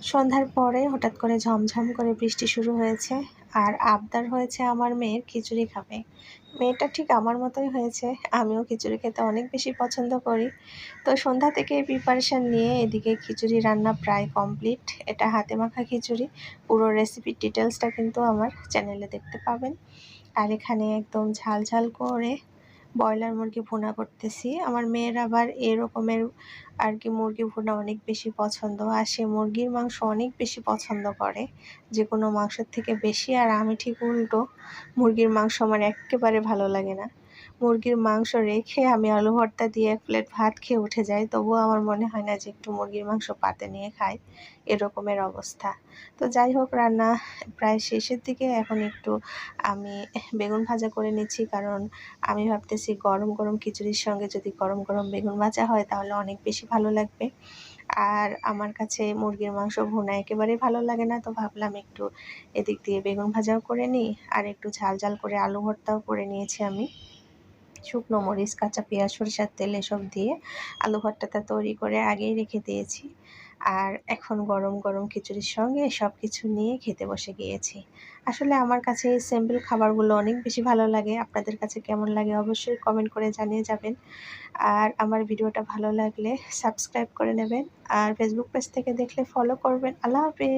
সন্ধ্যার পরে হঠাৎ করে ঝমঝম করে বৃষ্টি শুরু হয়েছে, আর আবদার হয়েছে আমার মেয়ের খিচুড়ি খাবে। মেয়েটা ঠিক আমার মতোই হয়েছে, আমিও খিচুড়ি খেতে অনেক বেশি পছন্দ করি। তো সন্ধ্যা থেকে প্রিপারেশান নিয়ে এদিকে খিচুড়ি রান্না প্রায় কমপ্লিট এটা হাতে মাখা খিচুড়ি, পুরো রেসিপির ডিটেলসটা কিন্তু আমার চ্যানেলে দেখতে পাবেন। আর এখানে একদম ঝাল ঝাল করে ব্রয়লার মুরগি ভুনা করতেছি। আমার মেয়ের আবার এরকমের আর কি মুরগি ভুনা অনেক বেশি পছন্দ। আর সে মুরগির মাংস অনেক বেশি পছন্দ করে, যে কোনো মাংসের থেকে বেশি। আর আমি ঠিক উল্টো, মুরগির মাংস আমার একেবারে ভালো লাগে না। মুরগির মাংস রেখে আমি আলু ভর্তা দিয়ে এক প্লেট ভাত খেয়ে উঠে যাই। তবুও আমার মনে হয় না যে একটু মুরগির মাংস পাতে নিয়ে খাই। এরকমের অবস্থা। তো যাই হোক, রান্না প্রায় শেষের দিকে। এখন একটু আমি বেগুন ভাজা করে নিচ্ছি কারণ আমি ভাবতেছি গরম গরম খিচুড়ির সঙ্গে যদি গরম গরম বেগুন ভাজা হয় তাহলে অনেক বেশি ভালো লাগবে। আর আমার কাছে মুরগির মাংস ভুনা একেবারে ভালো লাগে না, তো ভাবলাম একটু এদিক দিয়ে বেগুন ভাজাও করে নিই। আর একটু ঝাল ঝাল করে আলু ভর্তাও করে নিয়েছি আমি। শুকনো মরিচ, কাঁচা পেঁয়াজ, সরিষার তেল এসব দিয়ে আলু ভর্তাটা তৈরি করে আগেই রেখে দিয়েছি। আর এখন গরম গরম খিচুড়ির সঙ্গে সব কিছু নিয়ে খেতে বসে গিয়েছি। আসলে আমার কাছে এই সিম্পল খাবারগুলো অনেক বেশি ভালো লাগে। আপনাদের কাছে কেমন লাগে অবশ্যই কমেন্ট করে জানিয়ে যাবেন। আর আমার ভিডিওটা ভালো লাগলে সাবস্ক্রাইব করে নেবেন। আর ফেসবুক পেজ থেকে দেখলে ফলো করবেন। আল্লাহ হাফিজ।